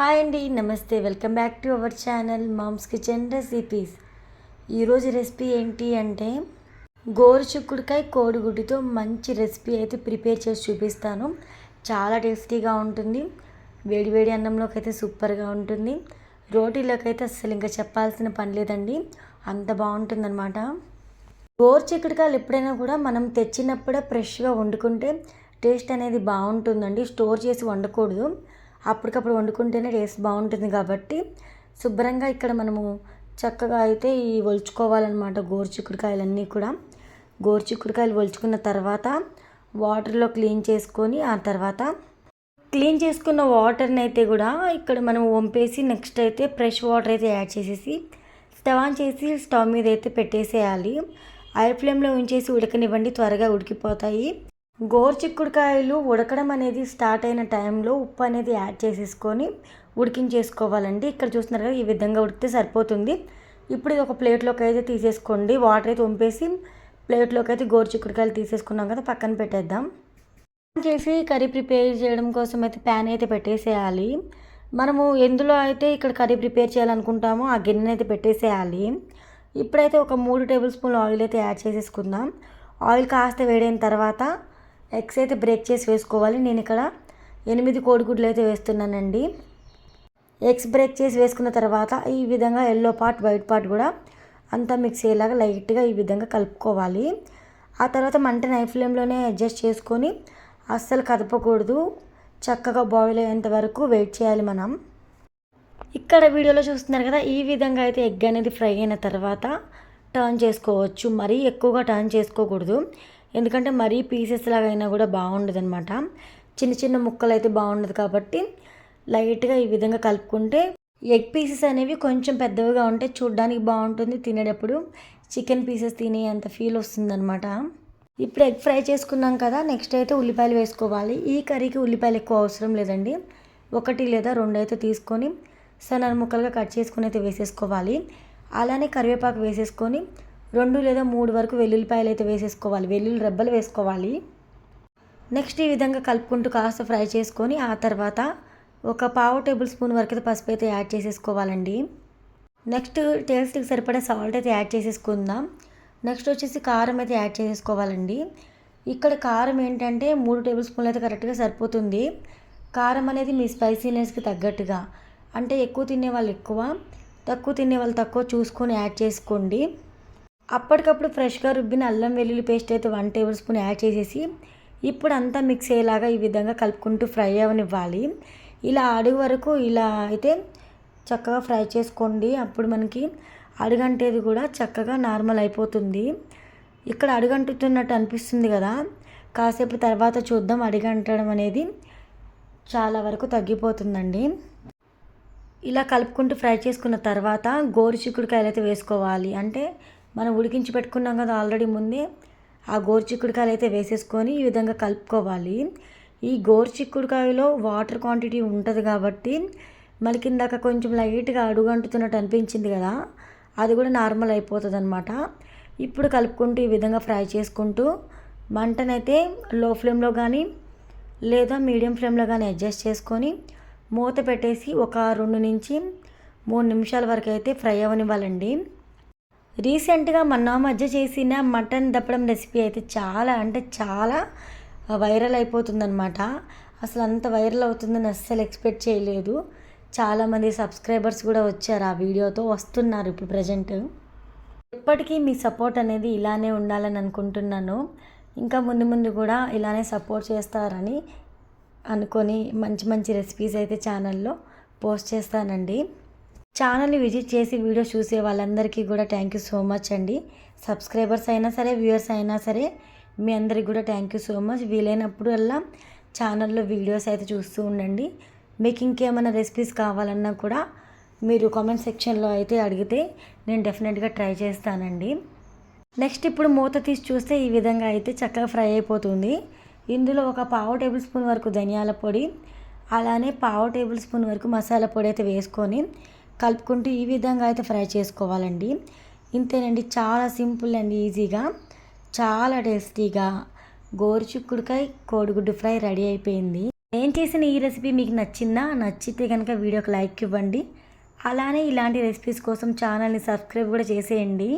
Hi అండి నమస్తే. Welcome back to our channel mom's kitchen recipes. ఈరోజు రెసిపీ ఏంటి అంటే గోరు చిక్కుడుకాయ కోడిగుడ్డుతో మంచి రెసిపీ అయితే ప్రిపేర్ చేసి చూపిస్తాను. చాలా టేస్టీగా ఉంటుంది. వేడి వేడి అన్నంలోకి అయితే సూపర్గా ఉంటుంది. రోటీలోకి అయితే అసలు ఇంకా చెప్పాల్సిన పని లేదండి. అంత బాగుంటుందన్నమాట. గోరు చిక్కుడుకాయలు ఎప్పుడైనా కూడా మనం తెచ్చినప్పుడే ఫ్రెష్గా వండుకుంటే టేస్ట్ అనేది బాగుంటుందండి. స్టోర్ చేసి వండకూడదు. అప్పటికప్పుడు వండుకుంటేనే టేస్ట్ బాగుంటుంది కాబట్టి శుభ్రంగా ఇక్కడ మనము చక్కగా అయితే ఈ ఒలుచుకోవాలన్నమాట గోరుచిక్కుడుకాయలన్నీ కూడా. గోరు చిక్కుడుకాయలు ఒలుచుకున్న తర్వాత వాటర్లో క్లీన్ చేసుకొని ఆ తర్వాత క్లీన్ చేసుకున్న వాటర్ని అయితే కూడా ఇక్కడ మనం వంపేసి నెక్స్ట్ అయితే ఫ్రెష్ వాటర్ అయితే యాడ్ చేసేసి స్టవ్ ఆన్ చేసి స్టవ్ మీద అయితే పెట్టేసేయాలి. ఐ ఫ్లేమ్లో ఉంచేసి ఉడకనివ్వండి త్వరగా ఉడికిపోతాయి. గోరుచిక్కుడుకాయలు ఉడకడం అనేది స్టార్ట్ అయిన టైంలో ఉప్పు అనేది యాడ్ చేసేసుకొని ఉడికించేసుకోవాలండి. ఇక్కడ చూస్తున్నారు కదా ఈ విధంగా ఉడికితే సరిపోతుంది. ఇప్పుడు ఇది ఒక ప్లేట్లోకి అయితే తీసేసుకోండి. వాటర్ అయితే వంపేసి ప్లేట్లోకి అయితే గోరుచిక్కుడుకాయలు తీసేసుకున్నాం కదా పక్కన పెట్టేద్దాం. చేసి కర్రీ ప్రిపేర్ చేయడం కోసం అయితే ప్యాన్ అయితే పెట్టేసేయాలి. మనము ఎందులో అయితే ఇక్కడ కర్రీ ప్రిపేర్ చేయాలనుకుంటామో ఆ గిన్నె అయితే పెట్టేసేయాలి. ఇప్పుడైతే ఒక మూడు టేబుల్ స్పూన్ ఆయిల్ అయితే యాడ్ చేసేసుకుందాం. ఆయిల్ కాస్త వేడైన తర్వాత ఎగ్స్ అయితే బ్రేక్ చేసి వేసుకోవాలి. నేను ఇక్కడ ఎనిమిది కోడిగుడ్లు అయితే వేస్తున్నానండి. ఎగ్స్ బ్రేక్ చేసి వేసుకున్న తర్వాత ఈ విధంగా ఎల్లో పార్ట్ వైట్ పార్ట్ కూడా అంతా మిక్స్ అయ్యేలాగా లైట్గా ఈ విధంగా కలుపుకోవాలి. ఆ తర్వాత మంట నైఫ్ ఫ్లేమ్లోనే అడ్జస్ట్ చేసుకొని అస్సలు కదపకూడదు. చక్కగా బాయిల్ అయ్యేంత వరకు వెయిట్ చేయాలి మనం. ఇక్కడ వీడియోలో చూస్తున్నారు కదా ఈ విధంగా అయితే ఎగ్ అనేది ఫ్రై అయిన తర్వాత టర్న్ చేసుకోవచ్చు. మరీ ఎక్కువగా టర్న్ చేసుకోకూడదు. ఎందుకంటే మరీ పీసెస్ లాగా అయినా కూడా బాగుండదు అనమాట చిన్న చిన్న ముక్కలు అయితే బాగుండదు కాబట్టి లైట్గా ఈ విధంగా కలుపుకుంటే ఎగ్ పీసెస్ అనేవి కొంచెం పెద్దవిగా ఉంటే చూడ్డానికి బాగుంటుంది తినేటప్పుడు. చికెన్ పీసెస్ తినే అంత ఫీల్ వస్తుందన్నమాట. ఇప్పుడు ఎగ్ ఫ్రై చేసుకున్నాం కదా నెక్స్ట్ అయితే ఉల్లిపాయలు వేసుకోవాలి. ఈ కర్రీకి ఉల్లిపాయలు ఎక్కువ అవసరం లేదండి. ఒకటి లేదా రెండు అయితే తీసుకొని సన్న ముక్కలుగా కట్ చేసుకుని అయితే వేసేసుకోవాలి. అలానే కరివేపాకు వేసేసుకొని రెండు లేదా మూడు వరకు వెల్లుల్లిపాయలు అయితే వేసేసుకోవాలి. వెల్లుల్లి రెబ్బలు వేసుకోవాలి. నెక్స్ట్ ఈ విధంగా కలుపుకుంటూ కాస్త ఫ్రై చేసుకొని ఆ తర్వాత ఒక పావు టేబుల్ స్పూన్ వరకు అయితే పసుపు అయితే యాడ్ చేసేసుకోవాలండి. నెక్స్ట్ టేస్ట్కి సరిపడే సాల్ట్ అయితే యాడ్ చేసేసుకుందాం. నెక్స్ట్ వచ్చేసి కారం అయితే యాడ్ చేసేసుకోవాలండి. ఇక్కడ కారం ఏంటంటే మూడు టేబుల్ స్పూన్లు అయితే కరెక్ట్గా సరిపోతుంది. కారం అనేది మీ స్పైసీనెస్కి తగ్గట్టుగా అంటే ఎక్కువ తినే వాళ్ళు ఎక్కువ తక్కువ తినే వాళ్ళు తక్కువ చూసుకొని యాడ్ చేసుకోండి. అప్పటికప్పుడు ఫ్రెష్గా రుబ్బిన అల్లం వెల్లుల్లి పేస్ట్ అయితే వన్ టేబుల్ స్పూన్ యాడ్ చేసేసి ఇప్పుడు అంతా మిక్స్ అయ్యేలాగా ఈ విధంగా కలుపుకుంటూ ఫ్రై అవనివ్వాలి ఇలా అడుగు వరకు ఇలా అయితే చక్కగా ఫ్రై చేసుకోండి. అప్పుడు మనకి అడుగంటేది కూడా చక్కగా నార్మల్ అయిపోతుంది. ఇక్కడ అడుగంటుతున్నట్టు అనిపిస్తుంది కదా. కాసేపు తర్వాత చూద్దాం అడిగంటడం అనేది చాలా వరకు తగ్గిపోతుందండి. ఇలా కలుపుకుంటూ ఫ్రై చేసుకున్న తర్వాత గోరు చిక్కుడుకాయలు అయితే వేసుకోవాలి. అంటే మనం ఉడికించి పెట్టుకున్నాం కదా ఆల్రెడీ ముందే ఆ గోరు చిక్కుడుకాయలు అయితే వేసేసుకొని ఈ విధంగా కలుపుకోవాలి. ఈ గోరు చిక్కుడుకాయలో వాటర్ క్వాంటిటీ ఉంటుంది కాబట్టి మళ్ళీ కిందాక కొంచెం లైట్గా అడుగంటుతున్నట్టు అనిపించింది కదా అది కూడా నార్మల్ అయిపోతుంది అనమాట ఇప్పుడు కలుపుకుంటూ ఈ విధంగా ఫ్రై చేసుకుంటూ మంటనైతే లో ఫ్లేమ్లో కానీ లేదా మీడియం ఫ్లేమ్లో కానీ అడ్జస్ట్ చేసుకొని మూత పెట్టేసి ఒక రెండు నుంచి మూడు నిమిషాల వరకు అయితే ఫ్రై అవ్వనివ్వాలండి రీసెంట్గా మొన్న మధ్య చేసిన మటన్ దప్పడం రెసిపీ అయితే చాలా అంటే చాలా వైరల్ అయిపోతుందన్నమాట. అసలు అంత వైరల్ అవుతుందని అస్సలు ఎక్స్పెక్ట్ చేయలేదు. చాలామంది సబ్స్క్రైబర్స్ కూడా వచ్చారు ఆ వీడియోతో వస్తున్నారు ఇప్పుడు ప్రజెంట్. ఇప్పటికీ మీ సపోర్ట్ అనేది ఇలానే ఉండాలని అనుకుంటున్నాను. ఇంకా ముందు ముందు కూడా ఇలానే సపోర్ట్ చేస్తారని అనుకొని మంచి మంచి రెసిపీస్ అయితే ఛానల్లో పోస్ట్ చేస్తానండి. ఛానల్ని విజిట్ చేసి వీడియో చూసే వాళ్ళందరికీ కూడా థ్యాంక్ యూ సో మచ్ అండి. సబ్స్క్రైబర్స్ అయినా సరే వ్యూవర్స్ అయినా సరే మీ అందరికి కూడా థ్యాంక్ యూ సో మచ్. వీలైనప్పుడు అలా ఛానల్లో వీడియోస్ అయితే చూస్తూ ఉండండి. మీకు ఇంకేమైనా రెసిపీస్ కావాలన్నా కూడా మీరు కామెంట్ సెక్షన్లో అయితే అడిగితే నేను డెఫినెట్గా ట్రై చేస్తానండి. నెక్స్ట్ ఇప్పుడు మూత తీసి చూస్తే ఈ విధంగా అయితే చక్కగా ఫ్రై అయిపోతుంది. ఇందులో ఒక పావు టేబుల్ స్పూన్ వరకు ధనియాల పొడి అలానే పావు టేబుల్ స్పూన్ వరకు మసాలా పొడి అయితే వేసుకొని కలుపుకుంటూ ఈ విధంగా అయితే ఫ్రై చేసుకోవాలండి. ఇంతేనండి చాలా సింపుల్ అండ్ ఈజీగా చాలా టేస్టీగా గోరుచిక్కుడుకాయ కోడిగుడ్డు ఫ్రై రెడీ అయిపోయింది. నేను చేసిన ఈ రెసిపీ మీకు నచ్చిందా? నచ్చితే కనుక వీడియోకి లైక్ ఇవ్వండి. అలానే ఇలాంటి రెసిపీస్ కోసం ఛానల్ని సబ్స్క్రైబ్ కూడా చేసేయండి.